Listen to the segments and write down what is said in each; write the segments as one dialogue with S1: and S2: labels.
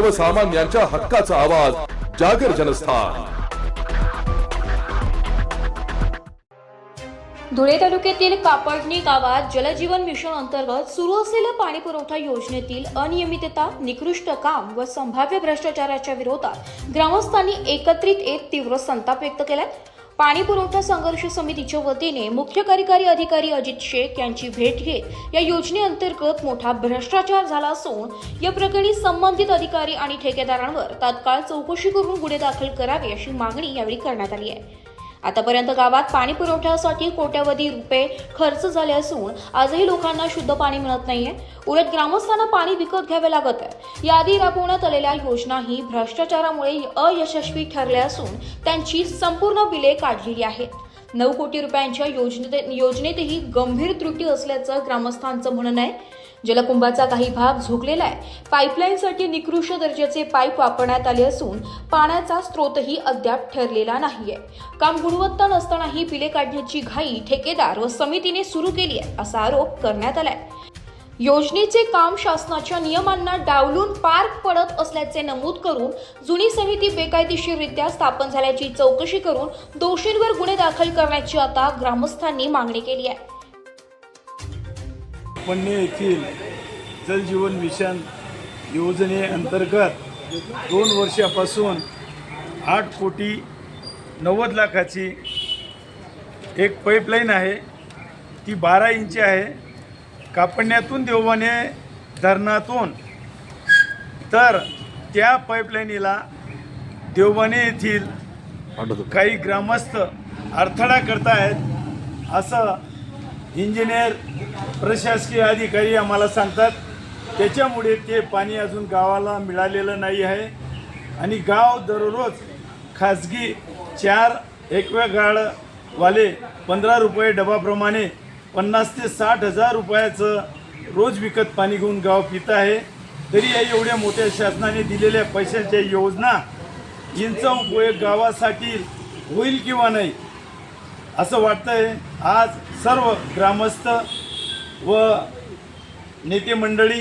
S1: सर्वसामान्यांच्या हक्काचा आवाज जागर जनस्थान.
S2: धुळे तालुक्यातील कापडणी गावात जलजीवन मिशन अंतर्गत सुरू असलेल्या पाणी पुरवठा योजनेतील अनियमितता निकृष्ट काम व संभाव्य भ्रष्टाचाराच्या विरोधात ग्रामस्थांनी एकत्रित येत तीव्र संताप व्यक्त केलाय. पाणी पुरवठा संघर्ष समितीच्या वतीने मुख्य कार्यकारी अधिकारी अजित शेख यांची भेट घेत या योजनेअंतर्गत मोठा भ्रष्टाचार झाला असून या प्रकरणी संबंधित अधिकारी आणि ठेकेदारांवर तात्काळ चौकशी करून गुन्हे दाखल करावे अशी मागणी यावेळी करण्यात आली आहे. आतापर्यंत गावात पाणी पुरवठ्यासाठी कोट्यावधी रुपये खर्च झाले असून आजही लोकांना शुद्ध पाणी मिळत नाहीये. उलट ग्रामस्थांना पाणी विकत घ्यावे लागत आहे. याआधी राबवण्यात आलेल्या योजनाही भ्रष्टाचारामुळे अयशस्वी ठरल्या असून त्यांची संपूर्ण बिले काढलेली आहेत. नऊ कोटी रुपयांच्या योजनेत योजनेतही गंभीर त्रुटी असल्याचं ग्रामस्थांचं म्हणणं आहे. जलकुंभाचा काही भाग झोकलेला आहे. पाईपलाईनसाठी निकृष्ट दर्जाचे पाईप वापरण्यात आले असून पाण्याचा स्रोतही अद्याप ठरलेला नाहीये. काम गुणवत्ता नसतानाही बिले काढण्याची घाई ठेकेदार व समितीने सुरू केली आहे असा आरोप करण्यात आलाय. योजनेचे काम शासनाच्या नियमांना डावलून पार पडत असल्याचे नमूद करून जुनी समिती बेकायदेशीररित्या स्थापन झाल्याची चौकशी करून दोषींवर गुन्हे दाखल करण्याची आता ग्रामस्थांनी मागणी केली आहे.
S3: पन्ने येथील जलजीवन मिशन योजनेअंतर्गत दोन वर्षापासून आठ कोटी नव्वद लाखाची एक पाईपलाईन आहे. ती बारा इंची आहे. कापण्यातून देवाने धरणातून. तर त्या पाईपलाईनीला देवबाने येथील काही ग्रामस्थ अडथळा करतायत असं इंजिनियर प्रशासकीय अधिकारी आम्हाला सांगतात त्याच्यामुळे ते पाणी अजून गावाला मिळालेलं नाही आहे. आणि गाव दररोज खाजगी चार एक्वेगार्डवाले पंधरा रुपये डबाप्रमाणे पन्नास ते साठ हजार रुपयाचं रोज विकत पाणी घेऊन गाव पित आहे. तरी या एवढ्या मोठ्या शासनाने दिलेल्या पैशाच्या योजना यांचा उपयोग गावासाठी होईल किंवा नाही असं वाटतंय. आज सर्व ग्रामस्थ व नेते मंडळी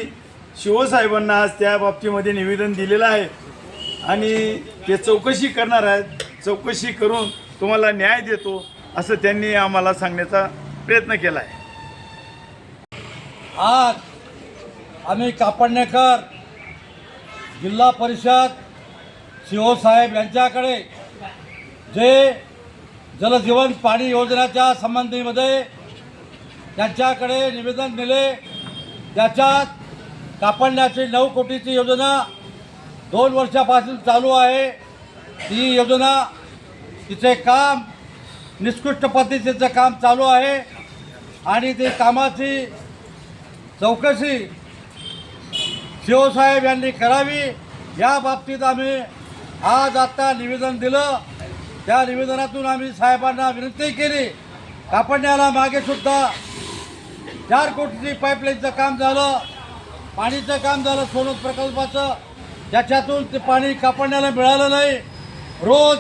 S3: शिवसाहेबांना आज त्या बाबतीमध्ये निवेदन दिलेलं आहे. आणि ते चौकशी करणार आहेत. चौकशी करून तुम्हाला न्याय देतो असं त्यांनी आम्हाला सांगण्याचा प्रयत्न केला आहे.
S4: आज आम्ही कापडणेकर जिल्हा परिषद शिवसाहेब यांच्याकडे जे जलजीवन पाणी योजनेच्या संबंधीमध्ये त्यांच्याकडे निवेदन दिले त्याच्यात कापडण्याची नऊ कोटीची योजना दोन वर्षापासून चालू आहे ती योजना तिचे काम निष्कृष्ट पद्धतीचं काम चालू आहे आणि ते कामाची चौकशी शिवसाहेब यांनी करावी. या बाबतीत आम्ही आज आत्ता निवेदन दिलं. त्या निवेदनातून आम्ही साहेबांना विनंती केली. कापडण्याला मागेसुद्धा चार कोटीची पाईपलाईनचं काम झालं. पाणीचं काम झालं सोनत प्रकल्पाचं. त्याच्यातून ते पाणी कापडण्याला मिळालं नाही. रोज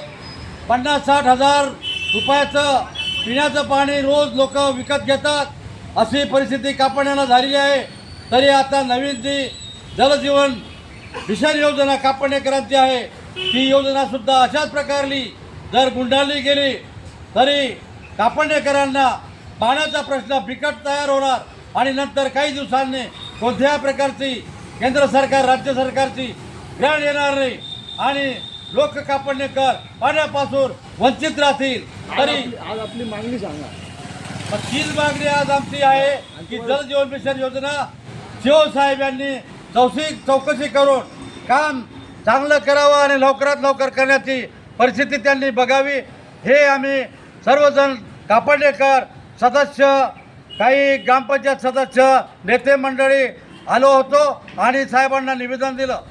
S4: पन्नास साठ हजार रुपयाचं पिण्याचं पाणी रोज लोक विकत घेतात. अशी परिस्थिती कापडण्याला झालेली आहे. तरी आता नवीन जी जलजीवन मिशन योजना कापडणेकरांची आहे. ती योजनासुद्धा अशाच प्रकारली जर गुंडाळली गेली तरी कापडणेकरांना पाण्याचा प्रश्न बिकट तयार होणार आणि नंतर काही दिवसांनी कोणत्या प्रकारची केंद्र सरकार राज्य सरकारची ग्रहण येणार नाही. आणि लोक कापडणेकर पाण्यापासून वंचित राहतील. तरी
S5: आज आपली मागणी सांगा.
S4: मग तीच मागणी आज आमची आहे की जल जीवन मिशन योजना शिवसाहेब यांनी चौशी चौकशी करून काम चांगलं करावं आणि लवकरात लवकर करण्याची परिस्थिती त्यांनी बघावी. हे आम्ही सर्वजण कापडणेकर सदस्य काही ग्रामपंचायत सदस्य नेते मंडळी आलो होतो आणि साहेबांना निवेदन दिलं.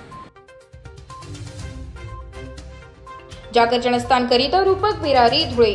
S2: जागर जनस्थान करिता रूपक बिरारी धुळे.